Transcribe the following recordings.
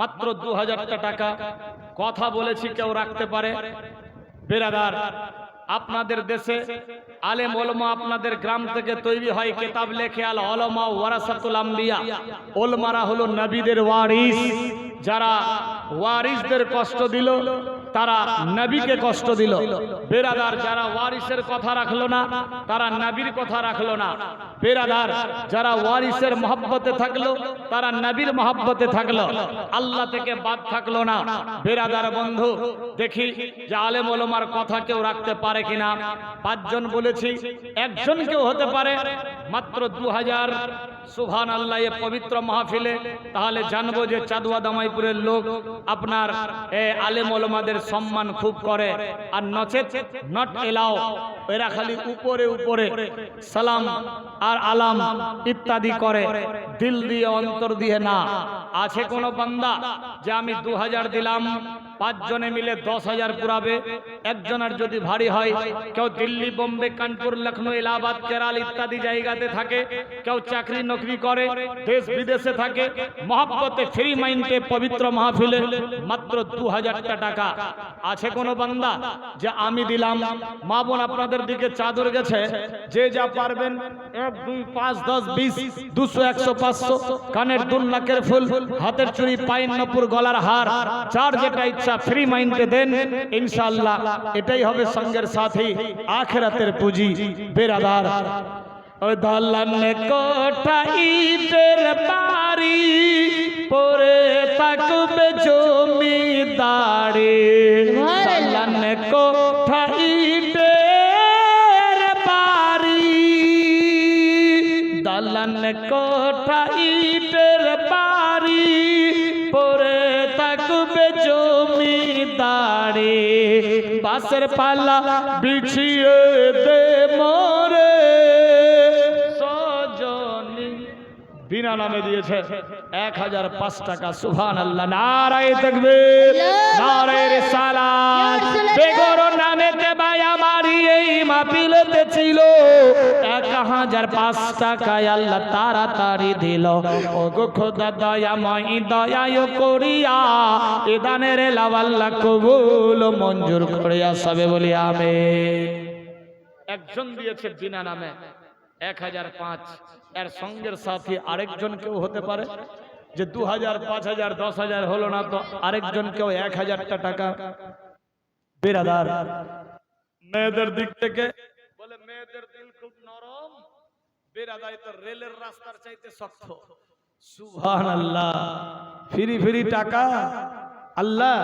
মাত্র দু হাজারটা টাকা কথা বলেছি কেউ রাখতে পারে। বেরাদার, আপনাদের দেশে আলেম ওলমা আপনাদের গ্রাম থেকে তৈরি হয় কেতাব লেখে আল অলমা ওয়ারাসাতুল আম্বিয়া। ওলমারা হলো নবীদের ওয়ারিস, যারা ওয়ারিসদের কষ্ট দিল। তারা নবীকে কষ্ট দিল। বেরাদার যারা ওয়ারিসের কথা রাখল না, তারা নবীর কথা রাখল না। বেরাদার যারা ওয়ারিসের মহব্বতে থাকল, তারা নবীর মহব্বতে থাকল। আল্লাহ থেকে বাদ থাকল না। বেরাদার বন্ধু, দেখি যে আলেম ওলমার কথা কেউ রাখতে পারে কিনা। পাঁচজন বলেছি, একজন কেউ হতে পারে। মাত্র দু হাজার সুভান আল্লাহ পবিত্র মাহফিলে। তাহলে জানব যে চাঁদুয়া দামাইপুরের লোক আপনার, এ আলেম ওলমাদের সম্মান খুব করে। আর নচেত নট এলাও এরা খালি উপরে উপরে সালাম আর আলাম ইত্যাদি করে। দিল দিয়ে অন্তর দিয়ে না। আছে কোনো বান্দা যে আমি দু হাজার দিলাম পাঁচজনে মিলে দশ হাজার পুরাবে। একজনের যদি ভারী হয়, কেউ দিল্লি, বোম্বে, কানপুর লখনৌ এলাহাবাদ, কেরাল ইত্যাদি জায়গাতে থাকে, কেউ চাকরি নকরি করে, দেশ বিদেশে থাকে, মহাব্বতে ফ্রি মাইন্ডে পবিত্র মাহফিলে মাত্র দু হাজারটা টাকা। আছে কোনো বান্দা যে আমি দিলাম? মা বোন আপনাদের দিকে চাদর গেছে। যে যা পারবেন, এক, দুই, পাঁচ, দশ, বিশ, দুশো, একশো, পাঁচশো। কানের দুল, নাকের ফুল, হাতের চুড়ি পাইন নপুর, গলার হার চার যেটা ইচ্ছা ফ্রি মাইন্ডে দেন, ইনশাআল্লাহ এটাই হবে সঙ্গের সাথী, আখেরাতের পুঁজি, বেরাদার। ও দালানে কোঠা ইটের বাড়ি বাসের পালা বিছিয়ে দে মরে। সজনী বিনা নামে দিয়েছে এক হাজার পাঁচ টাকা সুহান আল্লাহ। নারায় দেখবে নারায় রেসালাত। বেগর নামে দেবাই আমারই এই ছিল। এক হাজার পাঁচ টাকায় আল্লাহ তাড়াতাড়ি দিল। ও গো খোদা দয়াময় দয়ায় করিয়া এ দানের লাভাল্লা কবুল মঞ্জুর করিয়া সবে বলি আমি একজন দিয়েছে বিনা নামে এক হাজার পাঁচ। এর সঙ্গের সাথে আরেকজন কেউ হতে পারে? যে দু হাজার, পাঁচ হাজার, দশ হাজার হলো না তো আরেকজন কেউ এক হাজারটা টাকা। বেরাদার মেয়েদের দিক থেকে বলে মেয়েদের দিল খুব নরম বেরাদাই তো রেলের রাস্তার চাইতে শক্ত। আল্লাহ ফ্রি ফ্রি টাকা। আল্লাহ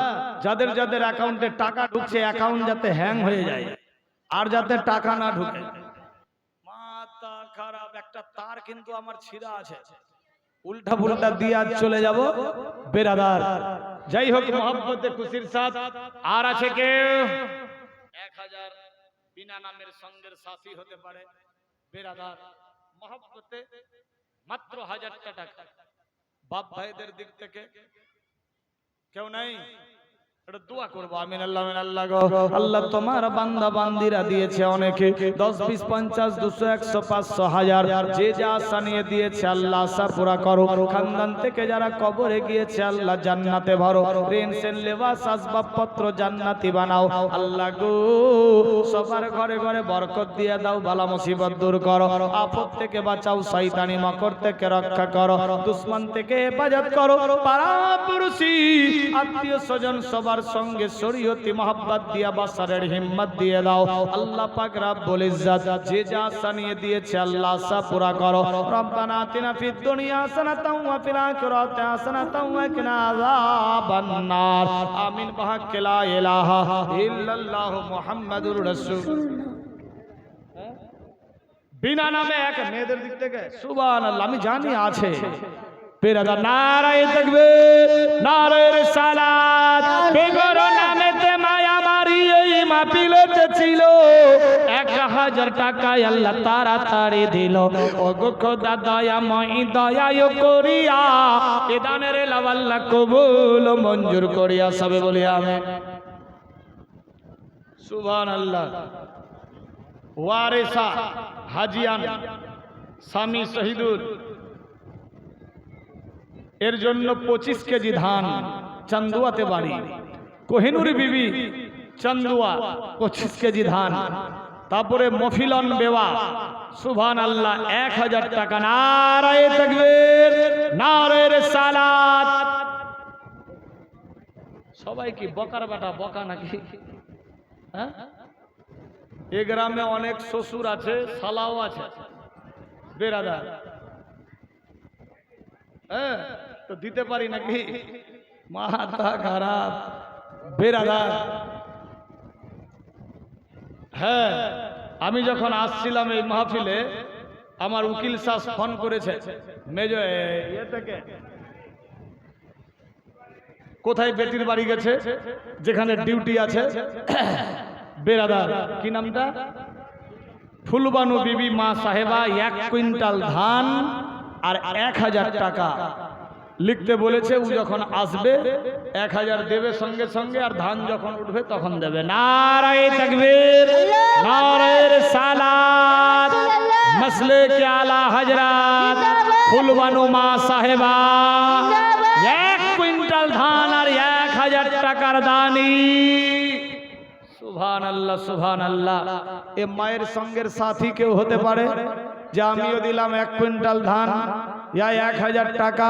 যাদের যাদের অ্যাকাউন্টে টাকা ঢুকছে অ্যাকাউন্ট যাতে হ্যাং হয়ে যায় আর যাতে টাকা না ঢুকে। মাথা খারাপ একটা তার কিন্তু আমার ছিঁড়া আছে। উল্টা পুল্টা দিয়ে আজ চলে যাব বেরাদার। যাই হোক মহব্বতে খুশির সাথ। আর আছে কেউ? এক হাজার বিনা নামের সঙ্গের সাথী হতে পারে। বেরাদার, মহব্বতে মাত্র হাজারটা টাকা। বাপ ভাইদের দিক থেকে কেউ নাই? এটা দোয়া করব আমিন আল্লাহ আমিন আল্লাহ গো। আল্লাহ তোমার বান্দা বান্দিরা দিয়েছে অনেকে। দশ বিশ পঞ্চাশ দুশো একশো পাঁচশো হাজার। যে যা আশা নিয়ে দিয়েছে আল্লাহ আশা পুরা করো। খানদান থেকে যারা কবরে গিয়েছে আল্লাহ জান্নাতে ভরো। রেন সেন লেবাস আসবাবপত্র জান্নাতি বানাও। আল্লাহ গো সবার ঘরে ঘরে বরকত দিয়ে দাও বালা মুসিবত দূর করো। আপদ থেকে বাঁচাও শয়তানি মকর থেকে রক্ষা করো। দুশ্মন থেকে হেফাজত করো। পাড়া পুরুষি আত্মীয় স্বজন সবার সঙ্গে শরীয়তি মহব্বত দিয়া বাসারের হিম্মত দিয়ে দাও। আল্লাহ পাক রাব্বুল ইজ্জাত যে যা আশা নিয়ে দিয়েছে আল্লাহ আশা পুরা করো। রব্বানা আতিনা ফিদ দুনিয়া হাসানাতাও ওয়া ফিল আখিরাতি হাসানাতাও ওয়া কিনা আযাবান নার। আমিন বিহাক্কি লা ইলাহা ইল্লাল্লাহ মুহাম্মাদুর রাসূল বিনা নামে এক মেয়েদের দিক থেকে, সুবহানাল্লাহ, আমি জানি আছে। পেরাদা নারায় দেখবে নারায়ের সালাত বেগর নামেতে মায়া মারি এই মাপিলেতে ছিল এক হাজার টাকায় আল্লাহ তাড়াতাড়ি দিল ও খোদা দয়াময় দয়ায় করিয়া এ দানের লাভাল্লাহ কবুল মঞ্জুর করিয়া সবে বলি আমি সুবহান আল্লাহ ওয়ারেসা হাজিয়ান স্বামী শহীদুল এর জন্য পঁচিশ কেজি ধান চান্দুয়াতে বাড়ি। কোহিনুর বিবি, চান্দুয়া, পঁচিশ কেজি ধান। তারপরে মফিলন বেওয়া সুভান আল্লাহ এক হাজার টাকা। নারায় নারের সালাত সবাই কি বকার বাটা, বকা নাকি? হ্যাঁ? এ গ্রামে অনেক শ্বশুর আছে সালাও আছে। বেরাদার। হ্যাঁ? তো দিতে পারি নাকি? মাথা খারাপ, বেরাদার। হ্যাঁ আমি যখন আসছিলাম এই মাহফিলে, আমার উকিল সাহ ফোন করেছে, মেজ ইয়ে থেকে। কোথায় বেটির বাড়ি গেছে? যেখানে ডিউটি আছে। বেরাদার, কি নামটা? ফুলবানু বিবি মা সাহেবা, এক কুইন্টাল ধান আর এক হাজার টাকা। লিখতে বলেছে, ও যখন আসবে, এক হাজার দেবে সঙ্গে সঙ্গে, আর ধান যখন উঠবে তখন দেবে। নারায় তকবীর নারায়ের সালাত মসলে কে আলা হজরত সাহেবা। এক কুইন্টাল ধান আর এক হাজার টাকার দানি। সুভান আল্লাহ সুভান আল্লাহ এ মায়ের সঙ্গের সাথী কেউ হতে পারে? যে আমিও দিলাম এক কুইন্টাল ধান, ইয়া এক হাজার টাকা।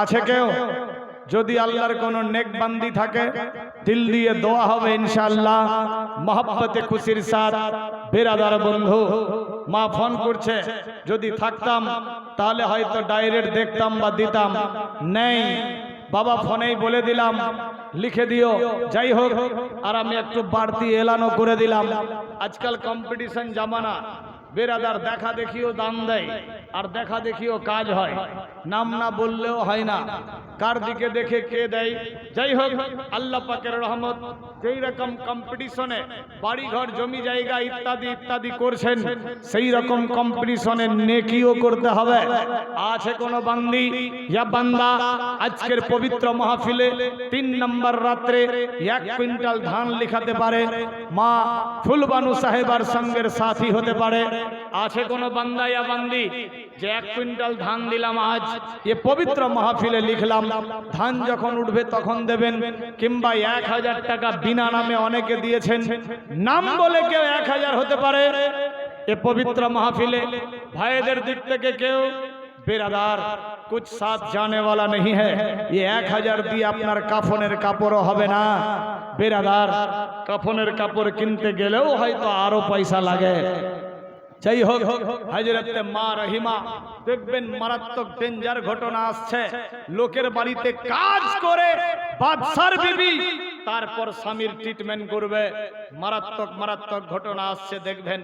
আছে কেউ? যদি আল্লাহর কোনো নেকবান্দি থাকে, দিল দিয়ে দোয়া হবে ইনশাআল্লাহ। মহাব্বতে খুশির সাথ। বেরাদার বন্ধু, মা ফোন করছে, যদি থাকতাম, তাহলে হয়তো ডাইরেক্ট দেখতাম বা দিতাম। নেই। বাবা ফোনেই বলে দিলাম, লিখে দিও। যাই হোক, আর আমি একটু বাড়তি এলানো করে দিলাম। আজকাল কম্পিটিশন জামানা। বেরাদার দেখা দেখিও দান দেয়, আর দেখা দেখিও কাজ হয়। নাম না বললেও হয় না। কার দিকে দেখে কে দেয়? যাই হোক, আল্লাহ পাকের রহমত, যেই রকম কম্পিটিশনে বাড়ি ঘর জমি জায়গা ইত্যাদি ইত্যাদি করছেন, সেই রকম কম্পিটিশনে নেকিও করতে হবে। আছে কোন বান্দি? ইয়া বান্দা, আজকের পবিত্র মাহফিলে তিন নম্বর রাত্রে এক কুইন্টাল ধান লিখাতে পারে। মা ফুলবানু সাহেবার সঙ্গের সাথী হতে পারে। আছে কোন বান্দা ইয়া বান্দি যে এক কুইন্টাল ধান দিলাম আজ এ পবিত্র মাহফিলে লিখলাম ধান যখন উঠবে তখন দেবেন কিংবা এক হাজার টাকা বিনা নামে অনেকে দিয়েছেন নাম বলে কেউ এক হাজার হতে পারে এ পবিত্র মাহফিলে ভাইদের দিক থেকে কেউ বেরাদার কুছ সাথ জানে वाला नहीं है ये এক হাজার দিয়ে আপনার কাফনের কাপড়ও হবে না বেরাদার কাফনের কাপড় কিনতে গেলেও হয়তো আরো পয়সা লাগে যাই হোক, হাজরতে মা রহিমা, দেখবেন মারাত্মক ডেঞ্জার ঘটনা আসছে। লোকের বাড়িতে কাজ করে, বাদশার বিবি তারপর স্বামীর ট্রিটমেন্ট করবে। মারাত্মক মারাত্মক ঘটনা আসছে, দেখবেন।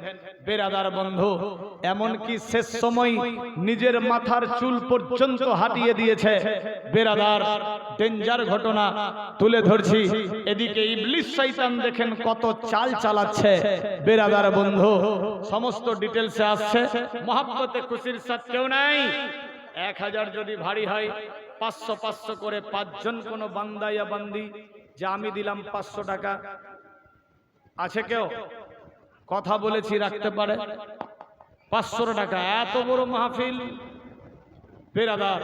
বেরাদার বন্ধু এমন কি শেষ সময় নিজের মাথার চুল পর্যন্ত হাটিয়ে দিয়েছে। বেরাদার, ডেঞ্জার ঘটনা তুলে ধরছি। এদিকে ইবলিশ শয়তান দেখেন কত চাল চালাচ্ছে। বেরাদার বন্ধু, সমস্ত ডিটেলসে আসছে। মহাব্বতে খুশির সাথ কেউ নাই। এক হাজার যদি ভারী হয়, পাঁচশো পাঁচশো করে পাঁচজন কোনো বান্দা বান্দি যে আমি দিলাম পাঁচশো টাকা। আছে কেউ? কথা বলেছি রাখতে পারে? পাঁচশো টাকা এত বড় মাহফিল? বেরাদার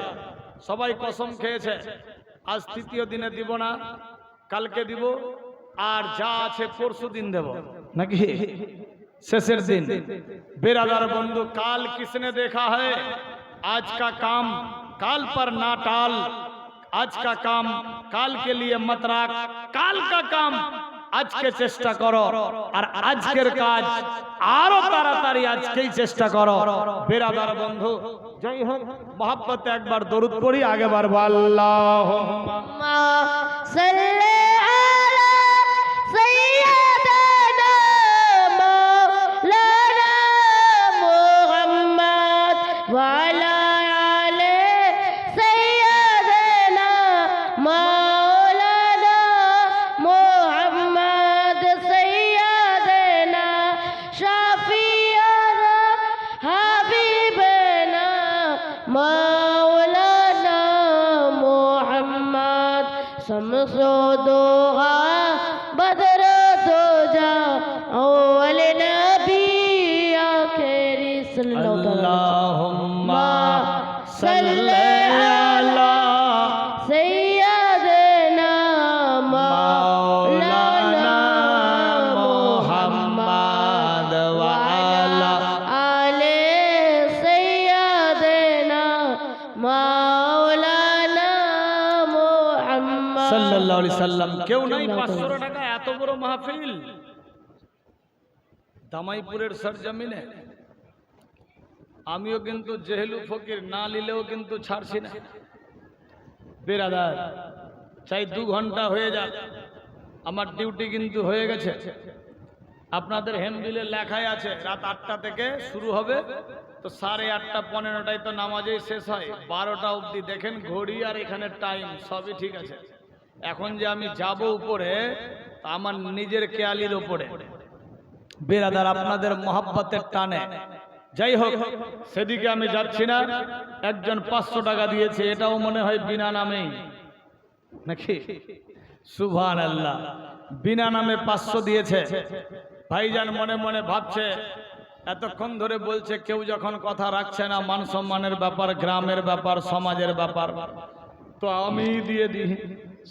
সবাই কসম খেয়েছে। আজ তৃতীয় দিনে দিব না কালকে দিব আর যা আছে পরশু দিন দেব। নাকি? শেষের দিন। বেরাদার বন্ধু কাল কিসনে দেখা হয়? আজ কা কাম কাল পর না টাল। आज का काम काल के लिए मत राख काल का काम আজকে চেষ্টা করো আর আজকের কাজ আরো তাড়াতাড়ি আজকেই চেষ্টা করো বেরাদার বন্ধু যাই হোক মহাব্বতে একবার দরুদ পড়ি আগে বারবো আল্লাহ صل على سيدنا مولانا محمد وعلى আলাইহি সাল্লাম। কেউ নাই পাঁচশো টাকা এত বড় মাহফিল। দামাইপুরের সরজমিনে। আমিও কিন্তু জেহেলু ফকির না নিলেও কিন্তু ছাড়ছি না। বেরাদার চাই দু ঘণ্টা হয়ে যাক। আমার ডিউটি কিন্তু হয়ে গেছে। আপনাদের হ্যান্ডবিলের লেখাই আছে রাত আটটা থেকে শুরু হবে। তো সাড়ে আটটা পনেরোটায় তো নামাজেই শেষ হয়। বারোটা অবধি দেখেন ঘড়ি আর এখানে টাইম সবই ঠিক আছে। এখন যে আমি যাব উপরে আমার নিজের কেয়ালির উপরে। বেরাদার, আপনাদের মহাব্বতের টানে। যাই হোক, সেদিকে আমি যাচ্ছি না। একজন পাঁচশো টাকা দিয়েছে, এটাও মনে হয় বিনা নামেই। নাকি? সুভান আল্লাহ বিনা নামে পাঁচশো দিয়েছে। ভাইজান মনে মনে ভাবছে, এতক্ষণ ধরে বলছে, কেউ যখন কথা রাখছে না, মান সম্মানের ব্যাপার, গ্রামের ব্যাপার, সমাজের ব্যাপার, তো আমি দিয়ে দিই।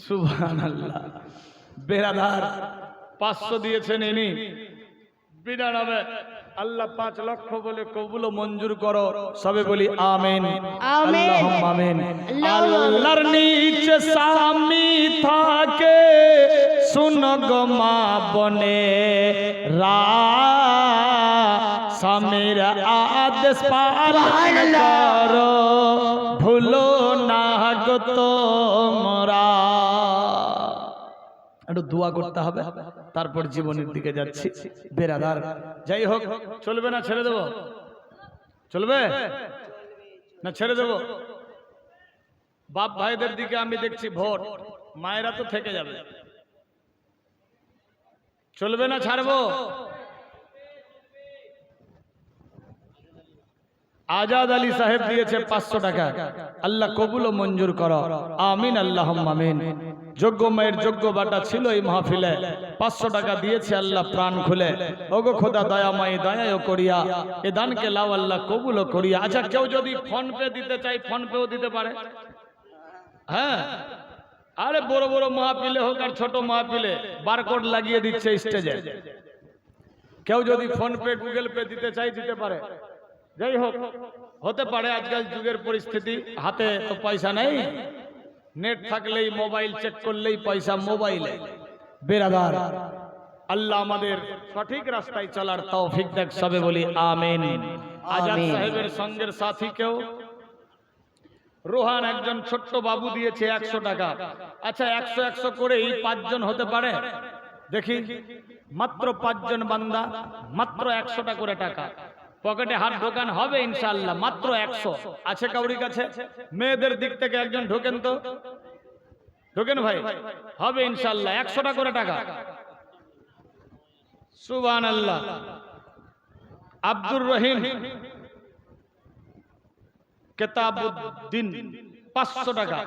সুভান আল্লাহ পাঁচশো দিয়েছেন ইনি। বিনা নামে আল্লাহ পাঁচ লক্ষ বলে কবুল মঞ্জুর করো। সবে বলি আমেন। আল্লাহর নিচে থাকে শুন গো মা বনে। রা স্বামীর আদেশ পালন করো। দোয়া করতে হবে। তারপর জীবনের দিকে যাচ্ছি। বেরাদার, যাই হোক, চলবে না ছেড়ে দেবো? চলবে? না ছেড়ে দেবো? বাপ ভাইদের দিকে আমি দেখছি ভোট। মায়েরা তো থেকে যাবে। চলবে না, ছাড়বো? আজাদ আলী সাহেব দিয়েছে পাঁচশো টাকা। আল্লাহ কবুল ও মঞ্জুর করো। আমিন আল্লাহ আমিন। যোগ্য মায়ের যোগ্য বাটা ছিল এই মাহফিলে। পাঁচশো টাকা দিয়েছে আল্লাহ প্রাণ খুলে। ওগো খোদা, দয়া মাই দয়াও করিয়া, এ দানকে লাও আল্লাহ কবুল ও করিয়া। আচ্ছা কেউ যদি ফোন পে দিতে চাই ফোন পেও দিতে পারে। হ্যাঁ? আরে বড় বড় মাহফিলে হোক আর ছোট মাহফিলে, বারকোড লাগিয়ে দিচ্ছে স্টেজে। কেউ যদি ফোন পে, গুগল পে দিতে চাই দিতে পারে। যাই হোক হতে পারে আজকাল যুগের পরিস্থিতি হাতে তো পয়সা নেই। নেট থাকলেই মোবাইল চেক করলেই পয়সা মোবাইলে। বেরাদার আল্লাহ আমাদের সঠিক রাস্তায় চলার তৌফিক দেখ সবে বলি আমিন। আজাদ সাহেবের সঙ্গের সাথী কেউ? রোহান একজন ছোট্ট বাবু দিয়েছে একশো টাকা। আচ্ছা একশো একশো করে এই পাঁচজন হতে পারে? দেখি মাত্র পাঁচজন বান্দা মাত্র একশোটা করে টাকা। পকেটে হাত ঢোকান হবে ইনশাল্লাহ মাত্র একশো। আছে কাউরির কাছে? মেয়েদের দিক থেকে একজন ঢোকেন তো? ঢোকেন ভাই? হবে ইনশাল্লাহ একশোটা করে টাকা। সুবান আল্লাহ আব্দুর রহিম কেতাবুদ্দিন পাঁচশো টাকা।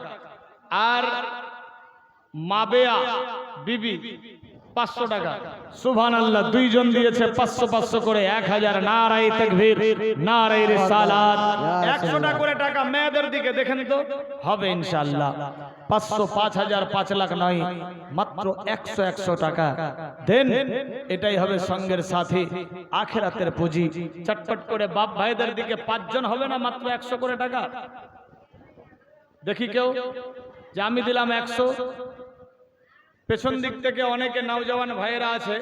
আর মাবেয়া বিবি পাঁচশো টাকা। সুভান আল্লাহ দুইজন দিয়েছে পাঁচশো পাঁচশো করে এক হাজার নারাই তকবীর নারাই রিসালাত। একশোটা করে টাকা মেয়েদের দিকে দেখেন তো। হবে ইনশাআল্লাহ। পাঁচশো পাঁচ হাজার পাঁচ লাখ নয় মাত্র একশো একশো টাকা। দেন এটাই হবে সঙ্গের সাথী আখেরাতের পুঁজি। চটপট করে বাপ ভাইদের দিকে পাঁচজন হবে না মাত্র একশো করে টাকা? দেখি কেউ যে আমি দিলাম একশো পেছন দিক থেকে অনেকে নওজওয়ান ভাইয়েরা আছে।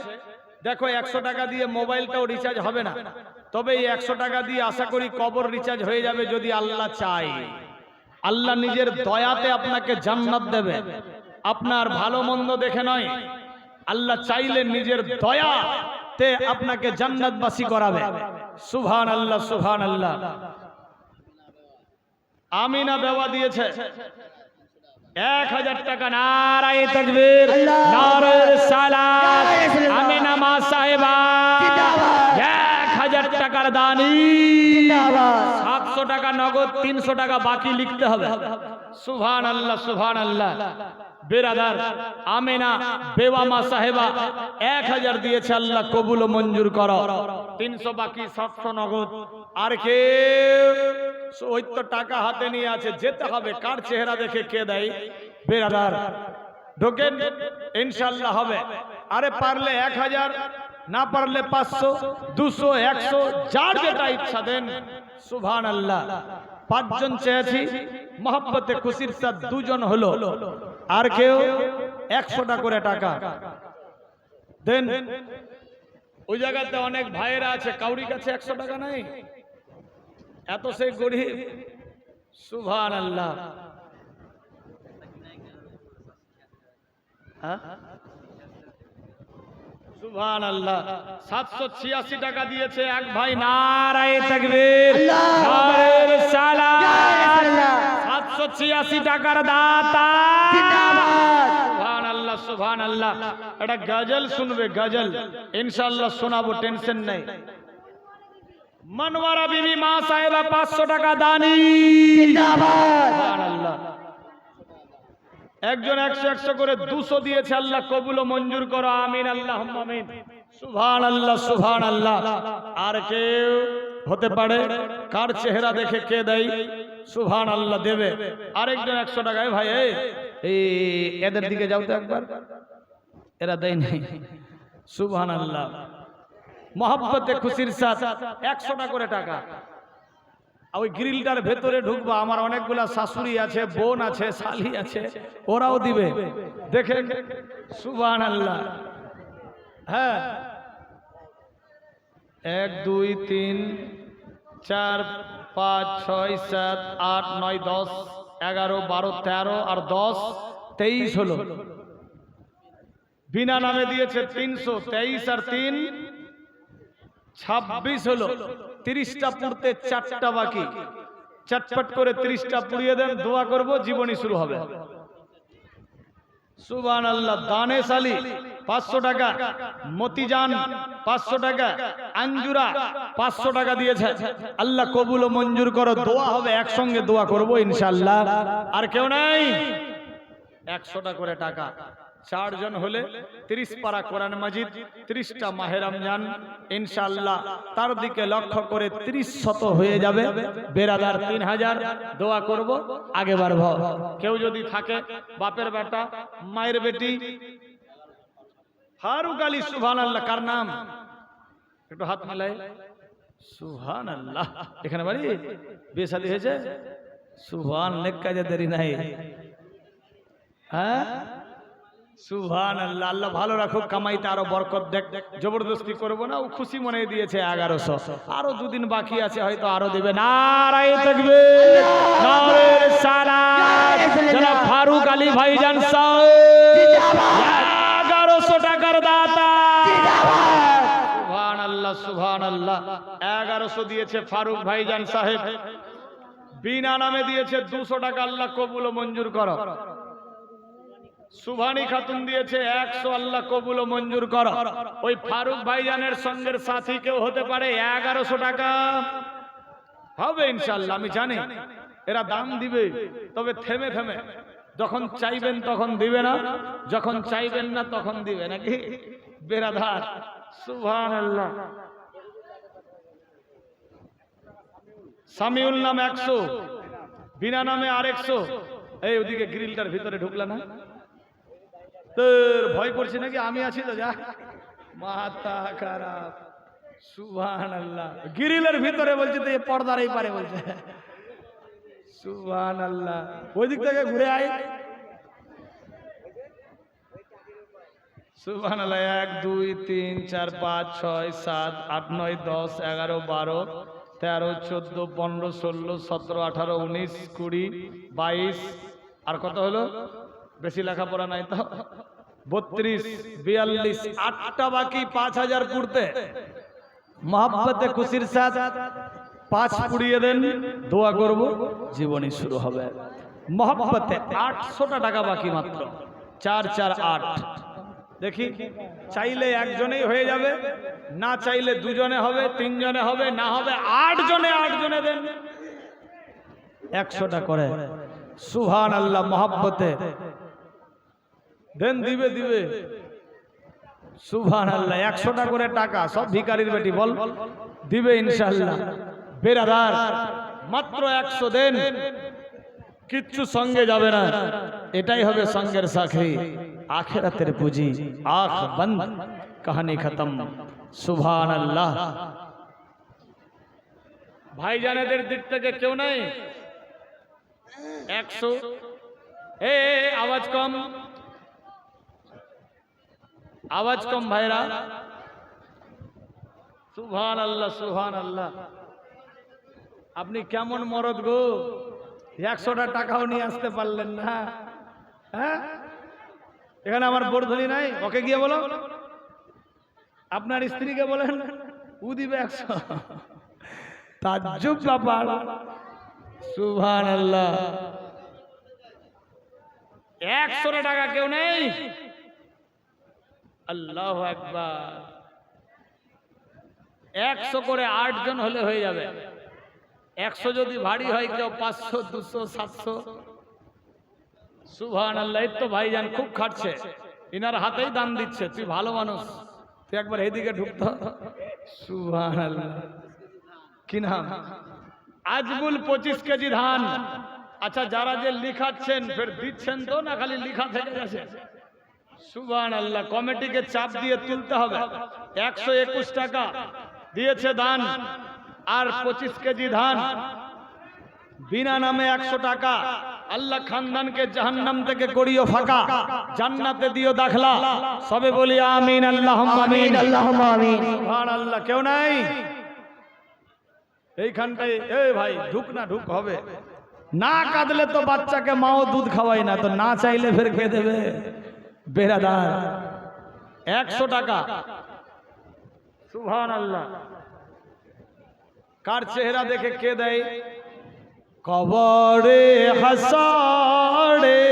দেখো, একশো টাকা দিয়ে মোবাইলটাও রিচার্জ হবে না। তবে এই একশো টাকা দিয়ে আশা করি কবর রিচার্জ হয়ে যাবে যদি আল্লাহ চাই আল্লাহ নিজের দয়াতে আপনাকে জান্নাত দেবে। আপনার ভালো মন্দ দেখে নয়। আল্লাহ চাইলে নিজের দয়াতে আপনাকে জান্নাতবাসী করাবে। সুভান আল্লাহ সুভান আল্লাহ আমিনা বেওয়া দিয়েছে। এক হাজার টাকা নারায় তকবীর নারায় সালাত আমিনা মা সাহেবা। এক হাজার টাকার দানি। সাতশো টাকা নগদ তিনশো টাকা বাকি লিখতে হবে। সুভান আল্লাহ সুভান আল্লাহ বেরাদার, আমেনা, বেওয়ামা সাহেবা, এক হাজার দিয়েছে আল্লাহ, কবুল মঞ্জুর করো। তিনশো বাকি, সাতশো নগদ। আর কে ওই তো টাকা হাতে নিয়ে আছে, যেতে হবে, কার চেহারা দেখে কে দেয়? বেরাদার। ঢোকেন ইনশাল্লাহ হবে। আরে পারলে এক হাজার, না পারলে পাঁচশো, দুশো, একশো, যার যেটা ইচ্ছা দেন। সুভান আল্লাহ পাঁচজন চেয়েছি, মহাব্বতে খুশির সাথ দুজন হলো। আর কেউ একশোটা করে টাকা। দেন। ওই জায়গাতে অনেক ভাইয়েরা আছে কাউরি কাছে একশো টাকা নাই। এত সেই গরিব। সুভান আল্লাহ সুভান আল্লাহ সাতশো ছিয়াশি টাকা দিয়েছে এক ভাই। নারায় তাকবীর। সাতশো ছিয়াশি টাকার দাতা। আল্লাহ সুবহান আল্লাহ একটা গজল শুনবে গজল। ইনশাআল্লাহ শোনাবো টেনশন নাই। মনওয়ারা বিবি মা সাহেবা পাঁচশো টাকা দানি। একজন একশো একশো করে দুশো দিয়েছে আল্লাহ কবুল মঞ্জুর করো আমিন আল্লাহ আমিন। সুভান আল্লাহ সুভান আল্লাহ আর কেউ হতে পারে। কার চেহারা দেখে কে দেয়? সুভান আল্লাহ দেবে। আরেকজন একশো টাকায় ভাই এই, এদের দিকে যাও তো একবার। এরা দেয় নাই। সুভান আল্লাহ মহাব্বতে খুশির সাথ একশোটা করে টাকা। ওই গ্রিলটার ভেতরে ঢুকবা আমার অনেকগুলা শাশুড়ি আছে বোন আছে শালি আছে ওরাও দিবে। দেখেন সুবান আল্লাহ হ্যাঁ। এক দুই তিন চার, পাঁচ, ছয়, সাত, আট, নয়, দশ, এগারো, বারো, তেরো আর দশ, তেইশ হলো। বিনা নামে দিয়েছে তিনশো তেইশ আর তিন, ছাব্বিশ হলো। তিরিশটা পুড়তে চারটা বাকি। চটপট করে তিরিশটা পুড়িয়ে দেন, দোয়া করব জীবনী শুরু হবে। সুবান আল্লাহ দানেশ আলী। পাঁচশো টাকা, মতিজান পাঁচশো টাকা, আঞ্জুরা পাঁচশো টাকা দিয়েছে। আল্লাহ কবুল মঞ্জুর করো, দোয়া হবে, একসঙ্গে দোয়া করব ইনশাল্লাহ আর কেউ নাই? একশোটা করে টাকা। চারজন হলে তিরিশ পারা কোরআন মাজিদ, ত্রিশটা মাহে রমজান ইনশাল্লাহ তার দিকে লক্ষ্য করে ত্রিশ শত হয়ে যাবে। বেরাদার তিন হাজার, দোয়া করব, আগে বাড়ব। কেউ যদি থাকে, বাপের বেটা, মায়ের বেটি ফারুক আলী সুহান আল্লাহ কার নাম? একটু হাত মেলায় সুহান আল্লাহ এখানে বাড়ি? বিয়ে হয়েছে? সুহান লেখ কাজে দেরি নাই। হ্যাঁ? সুহান আল্লাহ আল্লাহ ভালো রাখুক কামাইতে আরও বরকত দেখ। জবরদস্তি করব না ও খুশি মনে দিয়েছে এগারোশো। আরও দুদিন বাকি আছে হয়তো আরও দেবে। নারায় থাকবে ফারুক আলী ভাইজান এগারোশো এগারোশো দিয়েছে ফারুক ভাইজান সাহেব। বিনা নামে দিয়েছে দুশো টাকা আল্লাহ কবুল মঞ্জুর সুভানি খাতুন দিয়েছে একশো আল্লাহ কবুল মঞ্জুর ওই ফারুক ভাইজানের সাথী কেউ হতে পারে এগারোশো টাকা। হবে ইনশাল্লাহ আমি জানি। এরা দাম দিবে, তবে থেমে থেমে। যখন চাইবেন তখন দিবে না, যখন চাইবেন না তখন দিবে নাকি? বেরাধার সুভান আল্লাহ সামিউল নাম একশো, বিনা নামে আর একশো এই ওদিকে গ্রিলটার ভিতরে ঢুকলা না? তোর ভয় করছে নাকি? আমি আছি তো, যা। মাথা খারাপ। সুবহান আল্লাহ গিরিলের ভিতরে বলছে তো পর্দার এই পারে বলছে। সুবহান আল্লাহ ওই দিক থেকে ঘুরে আয়। সুবহান আল্লাহ এক, দুই, তিন, চার, পাঁচ, ছয়, সাত, আট, নয়, দশ, এগারো, বারো তেরো, চোদ্দ, পনেরো, ষোলো, সতেরো, আঠারো, উনিশ, কুড়ি, বাইশ, আর কত হলো? বেশি লেখাপড়া নাই তো। বত্রিশ, বিয়াল্লিশ, আটটা বাকি, পাঁচ হাজার পুড়তে। মহাব্বতে খুশির সাথ পাঁচ পুড়িয়ে দেন, দোয়া করব জীবনী শুরু হবে। মহাব্বতে আটশোটা টাকা বাকি মাত্র। চার চার, আট। দেখি, চাইলে একজনেই হয়ে যাবে, না চাইলে দুজনে হবে, তিনজনে হবে, না হবে আট জনে আট জনে দেন। একশোটা করে। সুহান আল্লাহ মহাব্বতে। দেন, দিবে দিবে। সুভান আল্লাহ একশোটা করে টাকা, সব ভিকারির বেটি বল। দিবে ইনশাল্লাহ বেরাদার, মাত্র একশো দেন। কিচ্ছু সঙ্গে যাবে না। এটাই হবে সঙ্গের সাক্ষী আখেরাতের পুঁজি আখ বন্ধ কাহানি খতম সুভান আল্লাহ ভাইজানেদের দিক থেকে কেউ নাই একশো এ এ, আওয়াজ কম আওয়াজ কম ভাইরা সুভান আল্লাহ সুভান আল্লাহ আপনি কেমন মরদ গো একশোটা টাকাও নিয়ে আসতে পারলেন না হ্যাঁ এখানে আমার বর্ধনী নাই? ওকে গিয়ে বলো। আপনার স্ত্রীকে বলেন, উ দিবে একশো। তাজ্জুব ব্যাপার সুভান আল্লাহ একশো টাকা কেউ নেই? আল্লাহ একবার একশো করে আট জন হলে হয়ে যাবে। একশো যদি ভারী হয়, কেউ পাঁচশো, দুশো, সাতশো। সুভান আল্লাহ তো ভাইজান খুব খাটছে। ইনার হাতেই দান দিচ্ছে, তুই ভালো মানুষ। তুই একবার পঁচিশ কেজি ধান। আচ্ছা যারা যে লিখাচ্ছেন, ফের দিচ্ছেন তো না খালি লিখা থেকে গেছে? আল্লাহ কমিটিকে চাপ দিয়ে তুলতে হবে। একশো একুশ টাকা দিয়েছে ধান। আর পঁচিশ কেজি ধান। বিনা নামে একশো টাকা। আল্লাহ খানদানকে জাহান্নাম থেকে করিও ফাঁকা জান্নাতে দিও দাখলা। সবে বলি আমিন আল্লাহ আমিন আল্লাহ আমিন। আল্লাহ কেউ নাই? এইখানটায় এই ভাই ঢুক না ঢুক হবে। না কাঁদলে তো বাচ্চাকে মাও দুধ খাওয়াই না তো না চাইলে ফের খেয়ে দেবে। বেরাদার একশো টাকা। সুবহান আল্লাহ। কার চেহারা দেখে কে দেয়? কবরে হাসাড়ে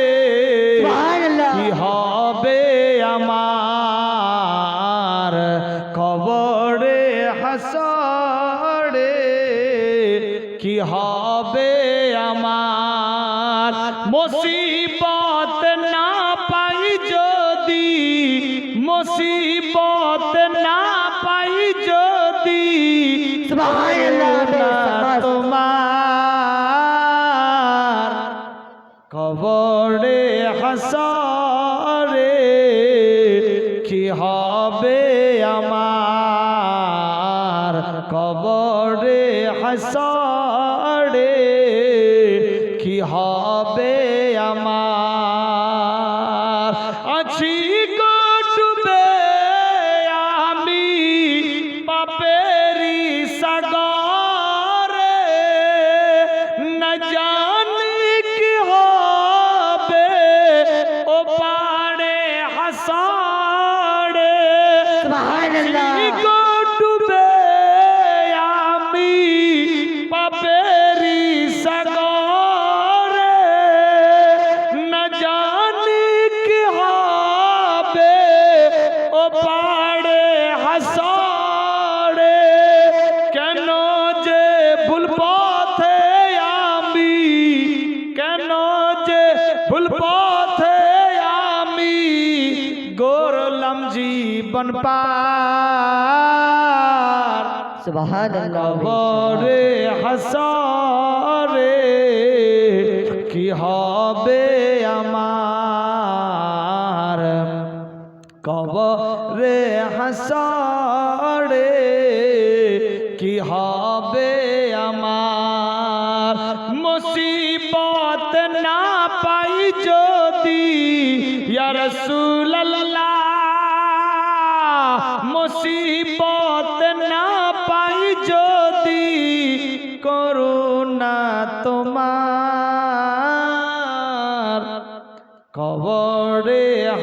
সুবহানাল্লাহ। কবরে হাসারে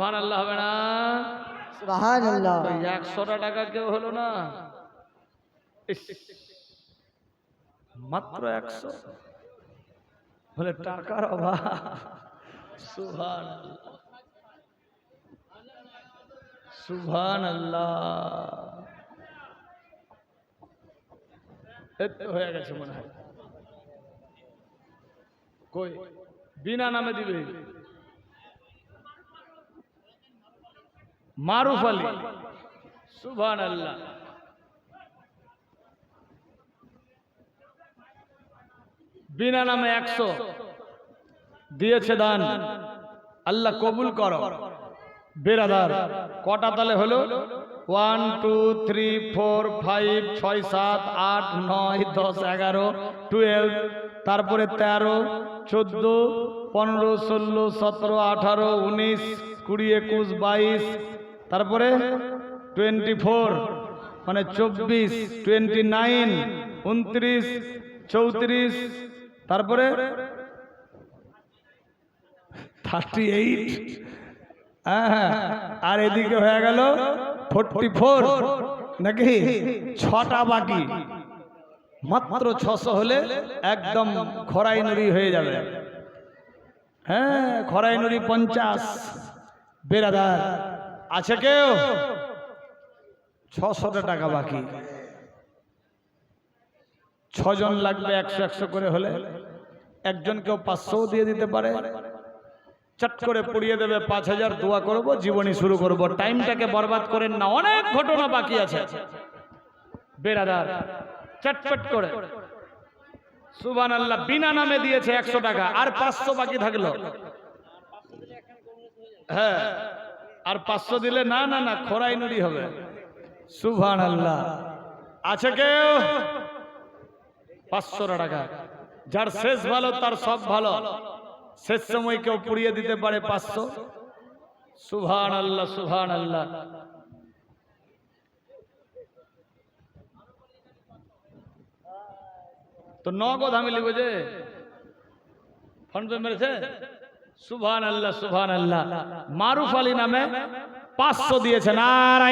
রহমত সুবহানাল্লাহ হবে না? সুবহানাল্লাহ। ওই একশোটা টাকা কেউ হলো না? মাত্র একশো? বলে টাকার অভাব। সুভান সুভান আল্লাহ হয়ে গেছে মনে হয়। কই? বিনা নামে দিবে। মারুফ আলী। সুভান আল্লাহ বিনা নামে একশো। দিয়েছে দান। আল্লাহ কবুল করো। বেরাদার কটা তালে হলো? One two three four five ছয় সাত আট নয় দশ এগারো টুয়েলভ তারপরে তেরো চোদ্দ পনেরো ষোলো সতেরো আঠারো উনিশ কুড়ি একুশ বাইশ তারপরে টোয়েন্টি ফোর মানে চব্বিশ টোয়েন্টি নাইন উনত্রিশ, চৌত্রিশ, তারপরে থার্টি এইট হ্যাঁ আর এদিকে হয়ে গেল ফোরটি ফোর নাকি ছটা বাকি। মাত্র ছশো হলে একদম খরাই নুড়ি হয়ে যাবে। হ্যাঁ খরাই নুড়ি পঞ্চাশ, বেরাদার। আছে কেউ? ছশোটা টাকা বাকি। ছজন লাগবে একশো একশো করে হলে। একজন কেউ পাঁচশোও দিয়ে দিতে পারে। চট করে পুড়িয়ে দেবে পাঁচ হাজার, দোয়া করব জীবনী শুরু করব। টাইমটাকে বরবাদ করেন না, অনেক ঘটনা বাকি আছে। বেরাদার চটপট করে। সুবান আল্লাহ বিনা নামে দিয়েছে একশো টাকা, আর পাঁচশো বাকি থাকল। হ্যাঁ। আর পাঁচশো দিলে না না না খোরাই নুড়ি হবে। সুভান আল্লাহ আছে কেউ? পাঁচশো টাকা। যার শেষ ভালো, তার সব ভালো। শেষ সময় কেউ পুড়িয়ে দিতে পারে পাঁচশো? সুভান আল্লাহ সুভান আল্লাহ তো নগদ আমি লিখব যে। ফোন পে মেরেছে? সুভান আল্লাহ সুভান আল্লাহ মারুফ আলী নামে পাঁচশো দিয়েছেন। আর